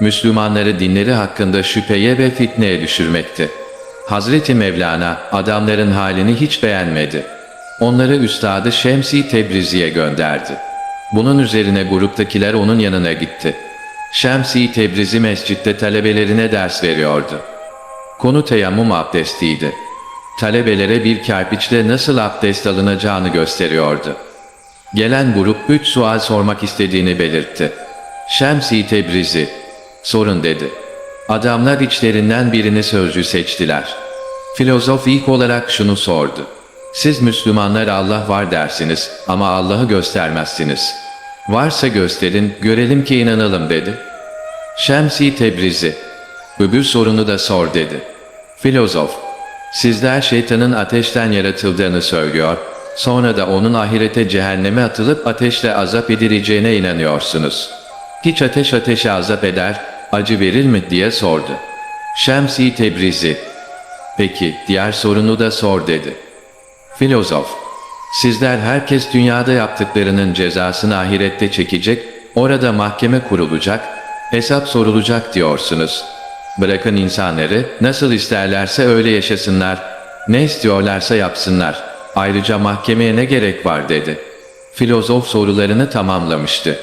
Müslümanları dinleri hakkında şüpheye ve fitneye düşürmekti. Hazreti Mevlana adamların halini hiç beğenmedi. Onları Üstadı Şemsi Tebrizi'ye gönderdi. Bunun üzerine gruptakiler onun yanına gitti. Şemsi Tebrizi mescitte talebelerine ders veriyordu. Konu teyemmüm abdestiydi. Talebelere bir kerpiçle nasıl abdest alınacağını gösteriyordu. Gelen grup üç sual sormak istediğini belirtti. Şemsi Tebrizi, sorun dedi. Adamlar içlerinden birini sözcü seçtiler. Filozof ilk olarak şunu sordu. Siz Müslümanlar Allah var dersiniz ama Allah'ı göstermezsiniz. Varsa gösterin, görelim ki inanalım dedi. Şemsi Tebrizi, öbür sorunu da sor dedi. Filozof, sizler şeytanın ateşten yaratıldığını söylüyor, sonra da onun ahirete cehenneme atılıp ateşle azap edileceğine inanıyorsunuz. Hiç ateş ateşe azap eder, acı verir mi diye sordu. Şemsi Tebrizi, peki diğer sorunu da sor dedi. Filozof, sizler herkes dünyada yaptıklarının cezasını ahirette çekecek, orada mahkeme kurulacak, hesap sorulacak diyorsunuz. Bırakın insanları, nasıl isterlerse öyle yaşasınlar, ne istiyorlarsa yapsınlar. Ayrıca mahkemeye ne gerek var dedi. Filozof sorularını tamamlamıştı.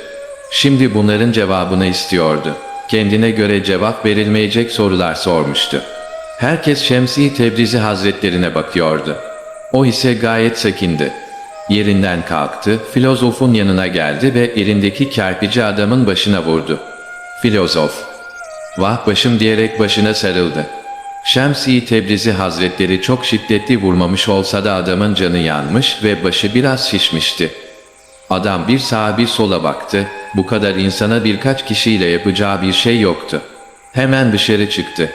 Şimdi bunların cevabını istiyordu. Kendine göre cevap verilmeyecek sorular sormuştu. Herkes Şemsi Tebrizi Hazretlerine bakıyordu. O ise gayet sakindi. Yerinden kalktı, filozofun yanına geldi ve elindeki kerpici adamın başına vurdu. Filozof, vah başım diyerek başına sarıldı. Şemsi Tebrizi Hazretleri çok şiddetli vurmamış olsa da adamın canı yanmış ve başı biraz şişmişti. Adam bir sağa bir sola baktı, bu kadar insana birkaç kişiyle yapacağı bir şey yoktu. Hemen dışarı çıktı.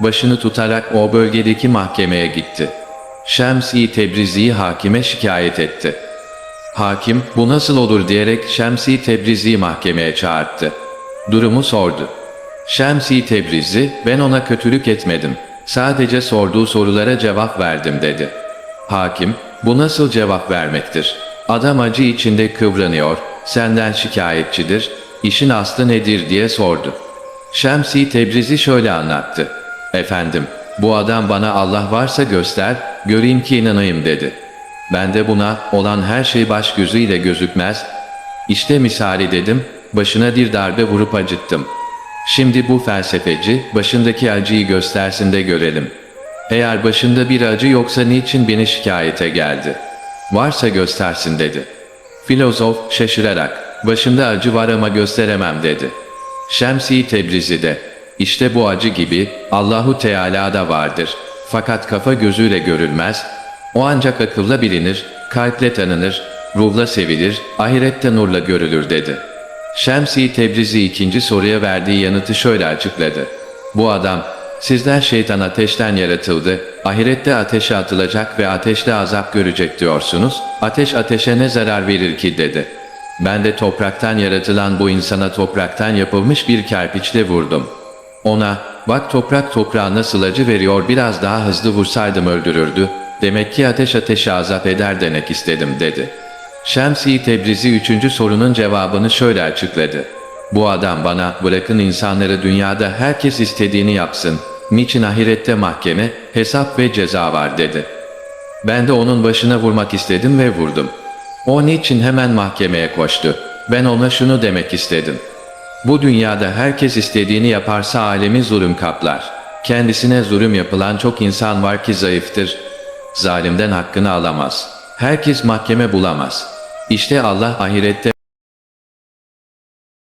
Başını tutarak o bölgedeki mahkemeye gitti. Şemsi Tebrizi'yi hakime şikayet etti. Hakim bu nasıl olur diyerek Şemsi Tebrizi'yi mahkemeye çağırdı. Durumu sordu. Şemsi Tebrizi ben ona kötülük etmedim. Sadece sorduğu sorulara cevap verdim dedi. Hakim bu nasıl cevap vermektir? Adam acı içinde kıvranıyor, senden şikayetçidir, işin aslı nedir diye sordu. Şemsi Tebrizi şöyle anlattı. Efendim, bu adam bana Allah varsa göster, göreyim ki inanayım dedi. Ben de buna olan her şey baş gözüyle gözükmez. İşte misali dedim, başına bir darbe vurup acıttım. Şimdi bu felsefeci başındaki acıyı göstersin de görelim. Eğer başında bir acı yoksa niçin beni şikayete geldi? Varsa göstersin dedi. Filozof şaşırarak başında acı var ama gösteremem dedi. Şemsi Tebrizi de işte bu acı gibi Allahu Teala'da vardır. Fakat kafa gözüyle görülmez. O ancak akılla bilinir, kalple tanınır, ruhla sevilir, ahirette nurla görülür dedi. Şemsi Tebrizi ikinci soruya verdiği yanıtı şöyle açıkladı. Bu adam, sizler şeytan ateşten yaratıldı, ahirette ateşe atılacak ve ateşte azap görecek diyorsunuz, ateş ateşe ne zarar verir ki dedi. Ben de topraktan yaratılan bu insana topraktan yapılmış bir kerpiçle vurdum. Ona, bak toprak toprağa nasıl acı veriyor biraz daha hızlı vursaydım öldürürdü, demek ki ateş ateşe azap eder demek istedim dedi. Şemsi Tebrizi üçüncü sorunun cevabını şöyle açıkladı. Bu adam bana bırakın insanları dünyada herkes istediğini yapsın. Niçin ahirette mahkeme, hesap ve ceza var dedi. Ben de onun başına vurmak istedim ve vurdum. O niçin hemen mahkemeye koştu. Ben ona şunu demek istedim. Bu dünyada herkes istediğini yaparsa alemi zulüm kaplar. Kendisine zulüm yapılan çok insan var ki zayıftır. Zalimden hakkını alamaz. Herkes mahkeme bulamaz. İşte Allah ahirette